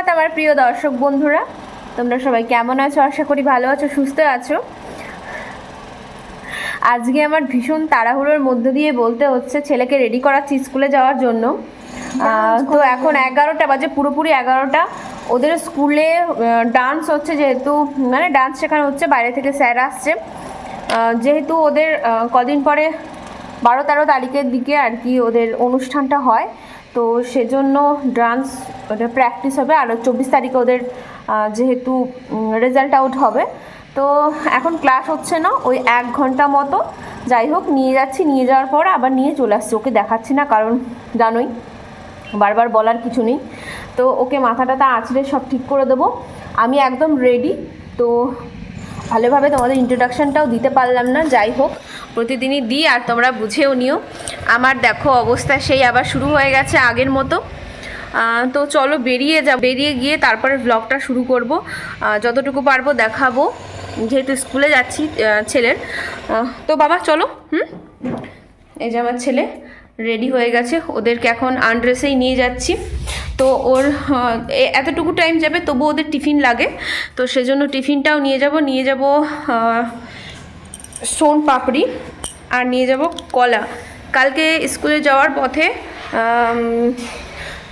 সুপ্রভাত আমার প্রিয় দর্শক বন্ধুরা। তোমরা সবাই কেমন আছো? আশা করি ভালো আছো সুস্থ আছো। আজকে আমার ভীষণ তাড়াহুড়োর মধ্য দিয়ে বলতে হচ্ছে ছেলেকে রেডি করাচ্ছি স্কুলে যাওয়ার জন্য। তো এখন এগারোটা বাজে পুরোপুরি এগারোটা। ওদের স্কুলে ডান্স হচ্ছে যেহেতু মানে ডান্স শেখানো হচ্ছে বাইরে থেকে স্যার আসছে। যেহেতু ওদের কদিন পরে বারো তেরো তারিখের দিকে আর কি ওদের অনুষ্ঠানটা হয়। তো সেজন্য ডান্স ওটা প্র্যাকটিস হবে আর চব্বিশ তারিখে ওদের যেহেতু রেজাল্ট আউট হবে। তো এখন ক্লাস হচ্ছে না, ওই এক ঘণ্টা মতো। যাই হোক, নিয়ে যাচ্ছি, নিয়ে যাওয়ার পর আবার নিয়ে চলে আসছি, ওকে দেখাচ্ছি না কারণ জানোই, বারবার বলার কিছু নেই। তো ওকে মাথাটাতে আঁচড়ে সব ঠিক করে দেবো। আমি একদম রেডি তো ভালোভাবে তোমাদের ইন্ট্রোডাকশনটাও দিতে পারলাম না, যাই হোক, প্রতিদিনই দিই আর তোমরা বুঝেও নিও। আমার দেখো অবস্থা সেই আবার শুরু হয়ে গেছে আগের মতো। তো চলো বেরিয়ে যা বেরিয়ে গিয়ে তারপরে ব্লগটা শুরু করব। যতটুকু পারব দেখাবো। যেহেতু স্কুলে যাচ্ছি ছেলের। তো বাবা, চলো, হুম? এই যে আমার ছেলে। রেডি হয়ে গেছে। ওদেরকে এখন আনড্রেসেই নিয়ে যাচ্ছি। তো ওর এ- এতটুকু টাইম যাবে তবু ওদের টিফিন লাগে। তো সেজন্য টিফিনটাও নিয়ে যাব। নিয়ে যাব সোন পাপড়ি আর নিয়ে যাব কলা। কালকে স্কুলে যাওয়ার পথে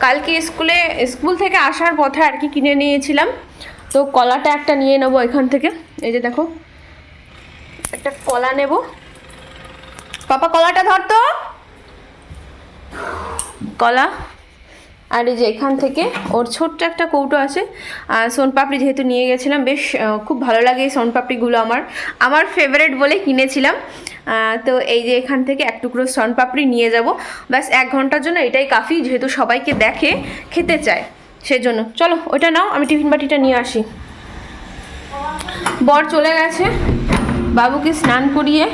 কালকে স্কুলে, স্কুল থেকে আসার পথে আর কি কিনে নিয়েছিলাম। তো কলাটা একটা নিয়ে নেব এখান থেকে। এই যে দেখো, একটা কলা নেব। পাপা, কলাটা ধর তো। কলা। আর এই যে এখান থেকে ওর ছোট্ট একটা কৌটো আছে। আর সোনপাপড়ি যেহেতু নিয়ে গেছিলাম, বেশ খুব ভালো লাগে এই সোনপাপড়িগুলো আমার। আমার ফেভারেট বলে কিনেছিলাম। তো এই যে এখান থেকে এক টুকরো সোনপাপড়ি নিয়ে যাব। ব্যাস, এক ঘণ্টার জন্য এটাই কাফি, যেহেতু সবাইকে দেখে খেতে চায়। সেজন্য। চলো, ওটা নাও, আমি টিফিন বাটিটা নিয়ে আসি। বর চলে গেছে। বাবুকে স্নান করিয়ে,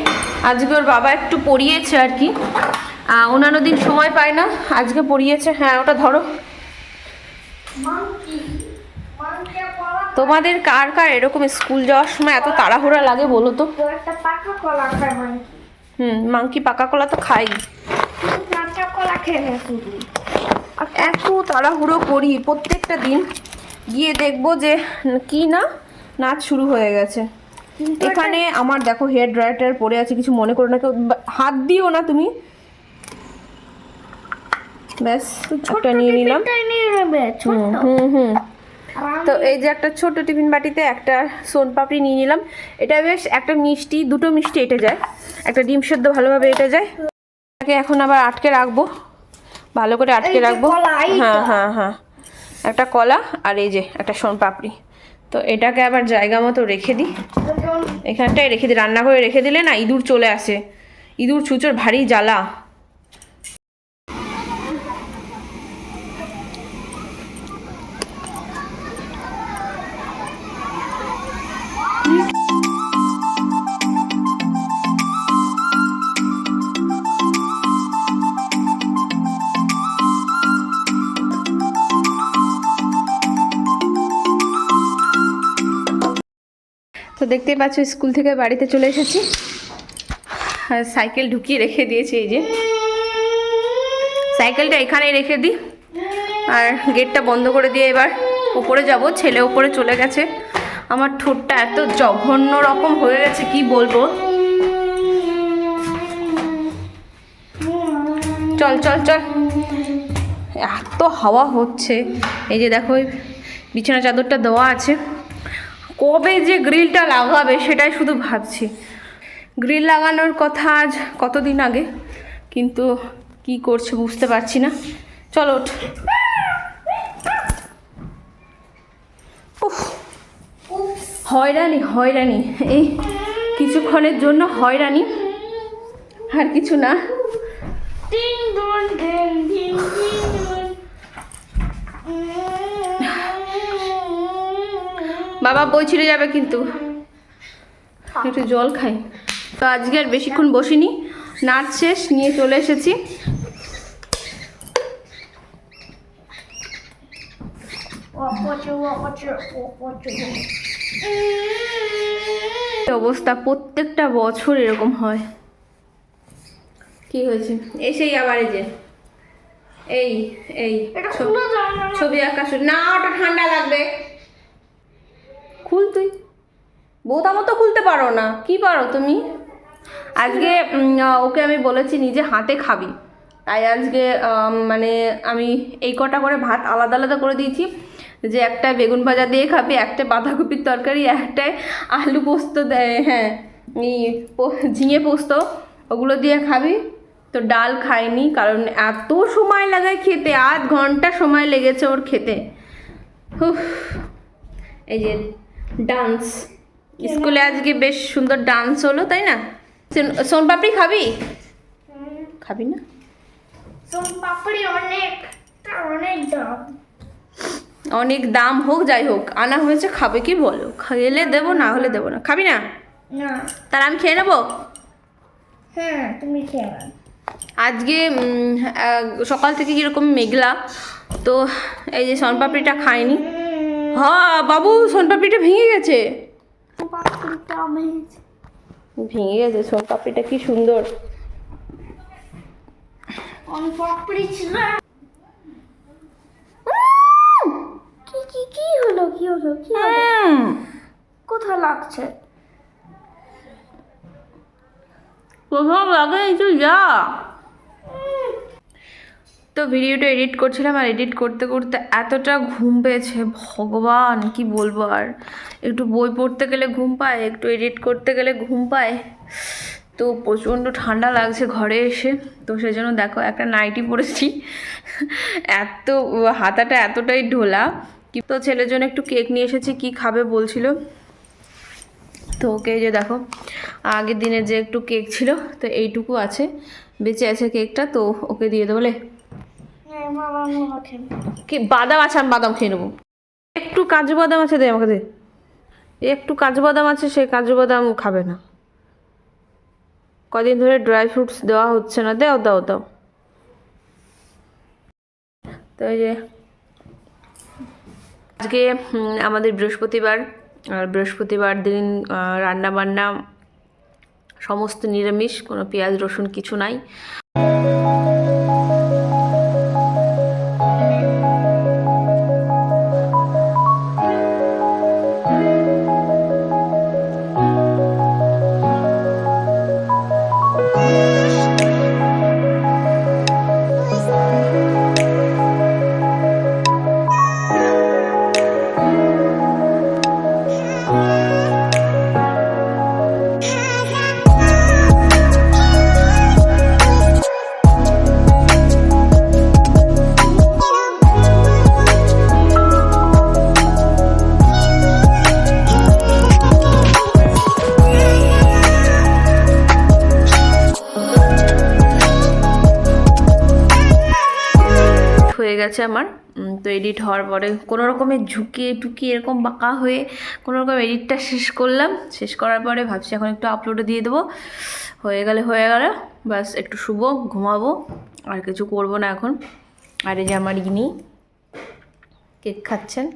আজকে ওর বাবা একটু পড়িয়েছে আর কি। অন্যান্য দিন সময় পায় না। আজকে পড়িয়েছে। হ্যাঁ ওটা ধরো। তোমাদের কার কার এরকম স্কুল যাওয়ার সময় এত তাড়াহুড়া লাগে বলো তো? হুম মাংকি পাকা কলা তো খাই। আর এত তাড়াহুড়ো করি প্রত্যেকটা দিন। গিয়ে দেখব যে কি না নাচ শুরু হয়ে গেছে। এখানে আমার দেখো হেয়ার ড্রায়ারটার পরে আছে কিছু মনে করো না কেউ। হাত দিও না তুমি। ব্যাস ছোটটা নিয়ে নিলাম। হুম হুম তো এই যে একটা ছোট টিফিন বাটিতে একটা সোন পাপড়ি নিয়ে নিলাম। এটা বেশ একটা মিষ্টি দুটো মিষ্টি এটা যায়। একটা ডিম সেদ্ধ ভালোভাবে এটা যায়। এটাকে এখন আবার আটকে রাখব। ভালো করে আটকে রাখব। হ্যাঁ হ্যাঁ হ্যাঁ। একটা কলা আর এই যে একটা সোন পাপড়ি। তো এটাকে আবার জায়গা মতো রেখে দিই। এখানটায় রেখে দিই। রান্না করে রেখে দিলে না ইঁদুর চলে আসে। ইঁদুর ছুঁচোর ভারী জ্বালা। দেখতেই পাচ্ছ, স্কুল থেকে বাড়িতে চলে এসেছি। সাইকেল ঢুকিয়ে রেখে দিয়েছি এই যে। সাইকেলটা এখানেই রেখে দিই। আর গেটটা বন্ধ করে দিয়ে এবার উপরে যাব। ছেলে ওপরে চলে গেছে। আমার ঠোঁটটা এত জঘন্য রকম হয়ে গেছে, কি বলব? চল চল চল। এত হাওয়া হচ্ছে। এই যে দেখো বিছানা চাদরটা দেওয়া আছে। কবে যে গ্রিলটা লাগাবে সেটাই শুধু ভাবছি গ্রিল লাগানোর কথা আজ কতদিন আগে কিন্তু কি করছে বুঝতে পারছি না চলো ওঠ হয়রানি হয়রানি এই কিছুক্ষণের জন্য হয়রানি আর কিছু না বাবা বই ছিঁড়ে যাবে কিন্তু। একটু জল খাই। তো আজকে আর বেশিক্ষণ বসিনি। নাচ শেষ, নিয়ে চলে এসেছি। অবস্থা প্রত্যেকটা বছর এরকম হয়। কি হয়েছে? এসেই আবার এই যে। এই এই, ছবি আঁকা না, ওটা ঠান্ডা লাগবে। খুল তুই। বৌতা তো খুলতে পারো না। কি পারো তুমি? আজকে ওকে আমি বলেছি নিজে হাতে খাবি। তাই আজকে মানে আমি এই কটা করে ভাত আলাদা আলাদা করে দিয়েছি। যে একটা বেগুন ভাজা দিয়ে খাবি, একটা বাঁধাকপির তরকারি, একটাই আলু পোস্ত দেয় হ্যাঁ ঝিঙে পোস্ত, ওগুলো দিয়ে খাবি। তো ডাল খাইনি, কারণ এত সময় লাগায় খেতে, আধ ঘণ্টা সময় লেগেছে ওর খেতে। এই যে ডান্স। স্কুলে আজকে বেশ সুন্দর ডান্স হলো তাই না? সোন- সোনপাপড়ি খাবি? খাবি না? সোম পাপড়ি অনেক অনেক দাম। অনেক দাম হোক যাই হোক আনা হয়েছে খাবে কি বলো? খেলে দেবো না হলে দেবো না। খাবি না? না। তাহলে আমি খেয়ে নেব? হ্যাঁ তুমি খেয়ে নাও। আজকে সকাল থেকে কীরকম মেঘলা তো এই যে সোনপাপড়িটা খাইনি। হ্যাঁ বাবু সোনপাপড়িটা ভেঙে গেছে। ভেঙে গেছে সোনপাপড়িটা কি সুন্দর। কি কি কি হলো কি হলো কি কোথায় লাগছে? প্রথম লাগে একটু যা। তো ভিডিওটা এডিট করছিলাম আর এডিট করতে করতে এতটা ঘুম পেয়েছে, ভগবান, কি বলব আর? একটু বই পড়তে গেলে ঘুম পায়, একটু এডিট করতে গেলে ঘুম পায়। তো প্রচণ্ড ঠান্ডা লাগছে ঘরে এসে। তো সেই জন্য দেখো একটা নাইটি পরেছি এত, হাতাটা এতটাই ঢোলা। কি তো ছেলের জন্য একটু কেক নিয়ে এসেছি, কি খাবে বলছিল। তো ওকে যে দেখো, আগের দিনে যে একটু কেক ছিল, তো এইটুকু আছে। বেঁচে আছে কেকটা তো ওকে দিয়ে দেবো লে হ্যাঁ মামা মামা খেয়ে কি, বাদাম আছে, আমি বাদাম খেয়ে নেব। একটু কাজু বাদাম আছে দে আমাকে দে। একটু কাজু বাদাম আছে, সে কাজু বাদাম খাবে না। কদিন ধরে ড্রাই ফ্রুটস দেওয়া হচ্ছে না, দাও দাও দাও। তো যে, আজকে আমাদের বৃহস্পতিবার, আর বৃহস্পতিবার দিন রান্না বান্না সমস্ত নিরামিষ, কোনো পেঁয়াজ, রসুন কিছু নাই। গেছে আমার। তো এডিট হওয়ার পরে কোনো রকমের ঝুঁকিয়ে টুকিয়ে এরকম বাঁকা হয়ে কোনো রকম এডিটটা শেষ করলাম। শেষ করার পরে ভাবছি এখন একটু আপলোডে দিয়ে দেবো। হয়ে গেলে হয়ে গেল বাস একটু শুভ ঘুমাবো, আর কিছু করব না এখন। আর এই যে আমার ইনি কেক খাচ্ছেন।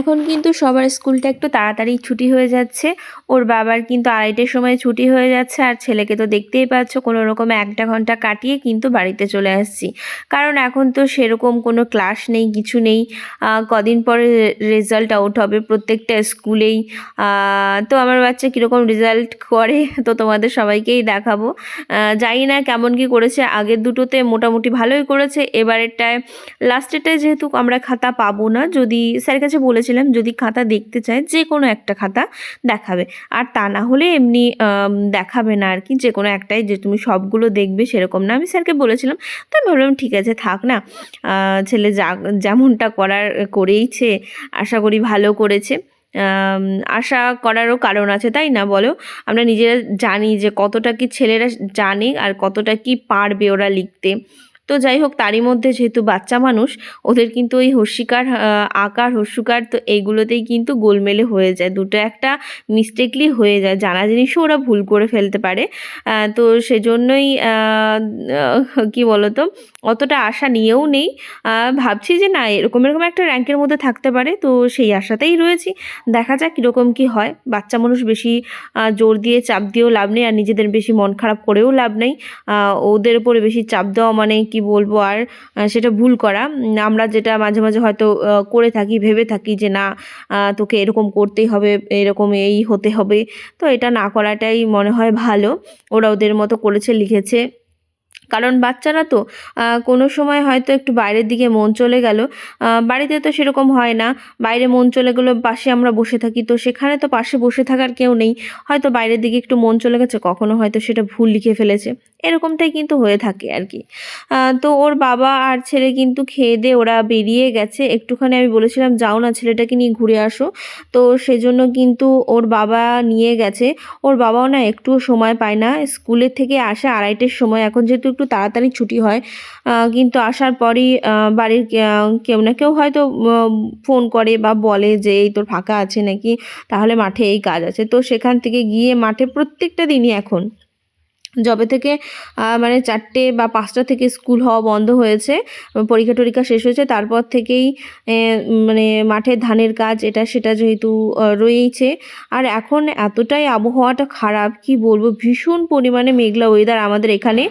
এখন কিন্তু সবার স্কুলটা একটু তাড়াতাড়ি ছুটি হয়ে যাচ্ছে। ওর বাবার কিন্তু আড়াইটের সময় ছুটি হয়ে যাচ্ছে আর ছেলেকে তো দেখতেই পাচ্ছ, কোনো রকম একটা ঘণ্টা কাটিয়ে কিন্তু বাড়িতে চলে আসছি। কারণ এখন তো সেরকম কোনো ক্লাস নেই, কিছু নেই। কদিন পরে রেজাল্ট আউট হবে, প্রত্যেকটা স্কুলেই। তো আমার বাচ্চা কীরকম রেজাল্ট করে তো তোমাদের সবাইকেই দেখাবো। জানি না কেমন কি করেছে, আগের দুটোতে মোটামুটি ভালোই করেছে, এবারেরটায়, লাস্টেরটায় যেহেতু আমরা খাতা পাবো না, যদি স্যারের কাছে বলেছিলাম যদি খাতা দেখতে চায়, যে কোনো একটা খাতা দেখাবে। আর তা না হলে এমনি দেখাবে না আর কি। যে কোনো একটাই যে তুমি সবগুলো দেখবে সেরকম না। আমি স্যারকে বলেছিলাম, তো আমি ভাবলাম, ঠিক আছে, থাক না। ছেলে যা, যেমনটা করার করেইছে, আশা করি ভালো করেছে। আশা করারও কারণ আছে, তাই না বলো? আমরা নিজেরা জানি যে কতটা কি ছেলেরা জানে আর কতটা কি পারবে ওরা লিখতে। তো যাই হোক, তারই মধ্যে যেহেতু বাচ্চা মানুষ, ওদের কিন্তু ওই হস্যিকার আকার, হর্ষিকার তো এইগুলোতেই কিন্তু গোলমেলে হয়ে যায়। দুটো একটা মিস্টেকলি হয়ে যায়। জানা জিনিসও ওরা ভুল করে ফেলতে পারে। তো সেজন্যই কি বলতো অতটা আশা নিয়েও নেই। ভাবছি যে না, এরকম এরকম একটা র্যাঙ্কের মধ্যে থাকতে পারে, তো সেই আশাতেই রয়েছি। দেখা যাক কীরকম কী হয়। বাচ্চা মানুষ বেশি জোর দিয়ে চাপ দিয়েও লাভ নেই, আর নিজেদের বেশি মন খারাপ করেও লাভ নেই। ওদের উপরে বেশি চাপ দেওয়া মানে কি বলব আর সেটা ভুল করা। আমরা যেটা মাঝে মাঝে হয়তো করে থাকি, ভেবে থাকি যে না তোকে এরকম করতেই হবে, এরকম এই হতে হবে। তো এটা না করাটাই মনে হয় ভালো। ওরা ওদের মতো করেছে, লিখেছে। কারণ বাচ্চারা তো কোনো সময় হয়তো একটু বাইরের দিকে মন চলে গেল। বাড়িতে তো সেরকম হয় না। বাইরে মন চলে গেলো পাশে আমরা বসে থাকি। তো সেখানে তো পাশে বসে থাকার কেউ নেই। হয়তো বাইরের দিকে একটু মন চলে গেছে, কখনো হয়তো সেটা ভুল লিখে ফেলেছে। এরকমটাই কিন্তু হয়ে থাকে আর কি তো ওর বাবা আর ছেলে কিন্তু খেয়ে দিয়ে ওরা বেরিয়ে গেছে। একটুখানি আমি বলেছিলাম, যাও না ছেলেটাকে নিয়ে ঘুরে আসো। তো সেজন্য কিন্তু ওর বাবা নিয়ে গেছে। ওর বাবাও না একটুও সময় পায় না। স্কুলের থেকে আসে আড়াইটের সময়। এখন যেহেতু একটু তাড়াতাড়ি ছুটি হয় কিন্তু আসার পরই বাড়ির কেউ না কেউ হয়তো ফোন করে বা বলে যে, এই তোর ফাঁকা আছে নাকি? তাহলে মাঠে এই কাজ আছে। তো সেখান থেকে গিয়ে মাঠে প্রত্যেকটা দিনই এখন যবে থেকে মানে চারটে বা পাঁচটা থেকে স্কুল হওয়া বন্ধ হয়েছে পরীক্ষা টরীক্ষা শেষ হয়েছে, তারপর থেকেই মানে মাঠে ধানের কাজ, এটা সেটা যেহেতু রয়েইছে। আর এখন এতটাই আবহাওয়াটা খারাপ, কি বলব, ভীষণ পরিমাণে মেঘলা ওয়েদার আমাদের এখানে।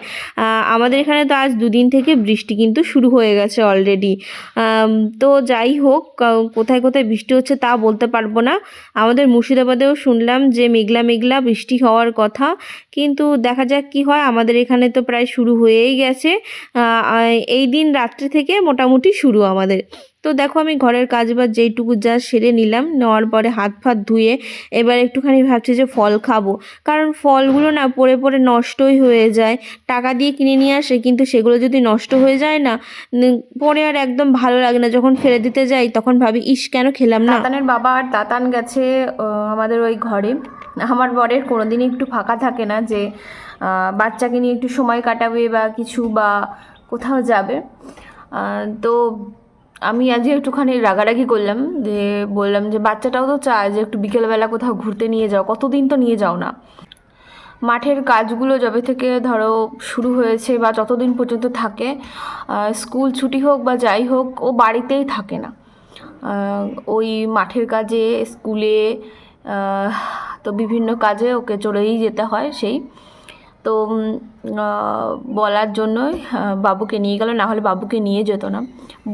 আমাদের এখানে তো আজ দুদিন থেকে বৃষ্টি কিন্তু শুরু হয়ে গেছে অলরেডি তো যাই হোক কোথায় কোথায় বৃষ্টি হচ্ছে তা বলতে পারব না। আমাদের মুর্শিদাবাদেও শুনলাম যে মেঘলা মেঘলা বৃষ্টি হওয়ার কথা, কিন্তু দেখা যাক কি হয়, আমাদের এখানে তো প্রায় শুরু হয়েই গেছে। এই দিন রাত্রি থেকে মোটামুটি শুরু আমাদের। তো দেখো আমি ঘরের কাজ বা যেইটুকু যা সেরে নিলাম, নেওয়ার পরে হাত ফাত ধুয়ে এবার একটুখানি ভাবছি যে ফল খাব। কারণ ফলগুলো না পড়ে পড়ে নষ্টই হয়ে যায়। টাকা দিয়ে কিনে নিয়ে আসে, কিন্তু সেগুলো যদি নষ্ট হয়ে যায় না পরে আর একদম ভালো লাগে না। যখন ফেলে দিতে যাই, তখন ভাবি, ইস, কেন খেলাম না? তাতানের বাবা আর তাতান গেছে আমাদের ওই ঘরে। আমার বরের কোনোদিনই একটু ফাঁকা থাকে না যে বাচ্চাকে নিয়ে একটু সময় কাটাবে বা কিছু বা কোথাও যাবে। তো আমি আজকে একটুখানি রাগারাগি করলাম, যে বললাম যে বাচ্চাটাও তো চায় যে একটু বিকেলবেলা কোথাও ঘুরতে নিয়ে যাও, কতদিন তো নিয়ে যাও না। মাঠের কাজগুলো যবে থেকে ধরো শুরু হয়েছে বা যতদিন পর্যন্ত থাকে স্কুল ছুটি হোক বা যাই হোক, ও বাড়িতেই থাকে না। ওই মাঠের কাজে, স্কুলে তো বিভিন্ন কাজে ওকে চলেই যেতে হয় সেই। তো বলার জন্যই বাবুকে নিয়ে গেল, না হলে বাবুকে নিয়ে যেত না।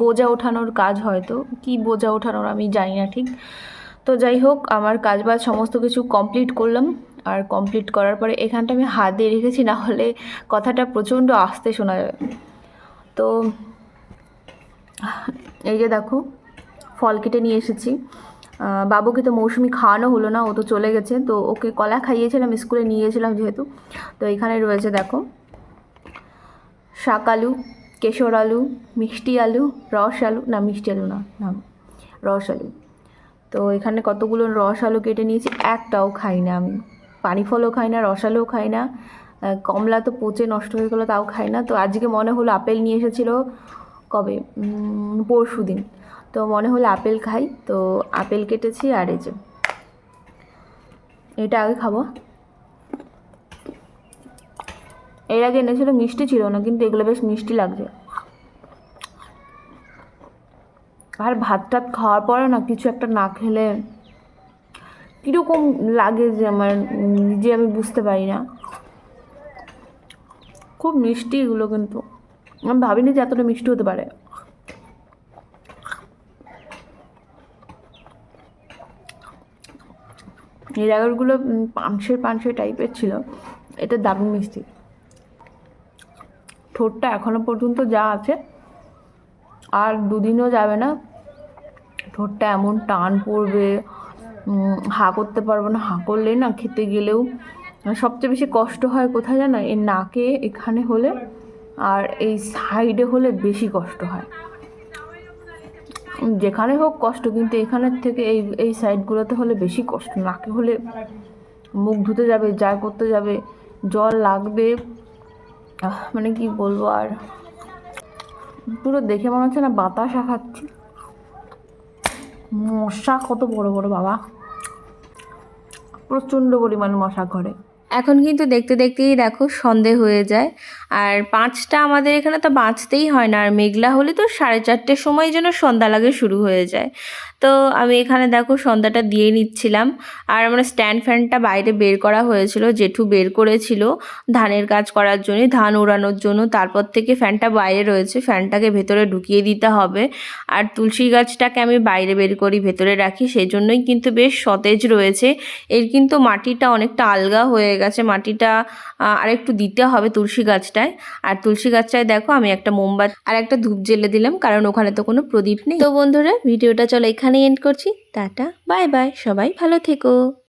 বোঝা ওঠানোর কাজ হয়তো। কি বোঝা ওঠানোর আমি জানি না ঠিক। তো যাই হোক, আমার কাজ বাজ সমস্ত কিছু কমপ্লিট করলাম। আর কমপ্লিট করার পরে এখানটা আমি হাত দিয়ে রেখেছি, না হলে কথাটা প্রচণ্ড আস্তে শোনা যাবে তো, এই যে দেখো, ফল কেটে নিয়ে এসেছি। বাবুকে তো মৌসুমি খাওয়ানো হলো না, ও তো চলে গেছে। তো ওকে কলা খাইয়েছিলাম, স্কুলে নিয়ে গেছিলাম যেহেতু। তো এখানে রয়েছে, দেখো, শাক আলু, কেশর আলু, মিষ্টি আলু, রস আলু, না, মিষ্টি আলু না না, রস আলু। তো এখানে কতগুলো রস আলু কেটে নিয়েছি, একটাও খাই না আমি। পানি ফলও খাই না, রস আলুও খাই না। কমলা তো পচে নষ্ট হয়ে গেলো, তাও খাই না। তো আজকে মনে হলো আপেল নিয়ে এসেছিল, কবে? পরশু দিন তো মনে হলো আপেল খাই। তো আপেল কেটেছি আর এই যে এটা আগে খাব। এর আগে এনেছিল মিষ্টি ছিল না, কিন্তু এগুলো বেশ মিষ্টি লাগছে। আর ভাত টাত খাওয়ার পরে না কিছু একটা না খেলে কীরকম লাগে যে আমার নিজে আমি বুঝতে পারি না। খুব মিষ্টি এগুলো কিন্তু। আমি ভাবিনি যে এতটা মিষ্টি হতে পারে। এই জায়গাগুলো পানসের পানসের টাইপের ছিল। এটা দারুণ মিষ্টি। ঠোঁটটা এখনও পর্যন্ত যা আছে, আর দুদিনও যাবে না। ঠোঁটটা এমন টান পড়বে হা করতে পারব না। হা করলে না খেতে গেলেও সবচেয়ে বেশি কষ্ট হয় কোথায় জানো? এই নাকে, এখানে হলে, আর এই সাইডে হলে বেশি কষ্ট হয়। যেখানে হোক কষ্ট, কিন্তু এখানের থেকে এই এই সাইডগুলোতে হলে বেশি কষ্ট। নাকে হলে মুখ ধুতে যাবে, যা করতে যাবে, জল লাগবে। মানে কি বলব আর? পুরো দেখে মনে হচ্ছে না বাতাসা খাচ্ছি মশা কত বড় বড় বাবা। প্রচণ্ড পরিমাণ মশা ঘরে। এখন কিন্তু দেখতে দেখতেই দেখো সন্ধে হয়ে যায়। আর পাঁচটা আমাদের এখানে তো বাঁচতেই হয় না। আর মেঘলা হলে তো সাড়ে চারটের সময় যেন সন্ধ্যা লাগে শুরু হয়ে যায়। তো আমি এখানে দেখো সন্ধ্যাটা দিয়ে নিচ্ছিলাম। আর আমার স্ট্যান্ড ফ্যানটা বাইরে বের করা হয়েছিল, জেঠু বের করেছিল ধানের কাজ করার জন্য, ধান ওড়ানোর জন্য। তারপর থেকে ফ্যানটা বাইরে রয়েছে, ফ্যানটাকে ভেতরে ঢুকিয়ে দিতে হবে। আর তুলসী গাছটাকে আমি বাইরে বের করি, ভেতরে রাখি। সেই জন্যই কিন্তু বেশ সতেজ রয়েছে। এর কিন্তু মাটিটা অনেকটা আলগা হয়ে গেছে। মাটিটা আর একটু দিতে হবে তুলসী গাছটায়। আর তুলসী গাছটায় দেখো আমি একটা মোমবাতি আর একটা ধূপ জ্বেলে দিলাম, কারণ ওখানে তো কোনো প্রদীপ নেই। তো বন্ধুরা, ভিডিওটা চলো এখানেই এন্ড করছি। টাটা বাই বাই সবাই ভালো থেকো।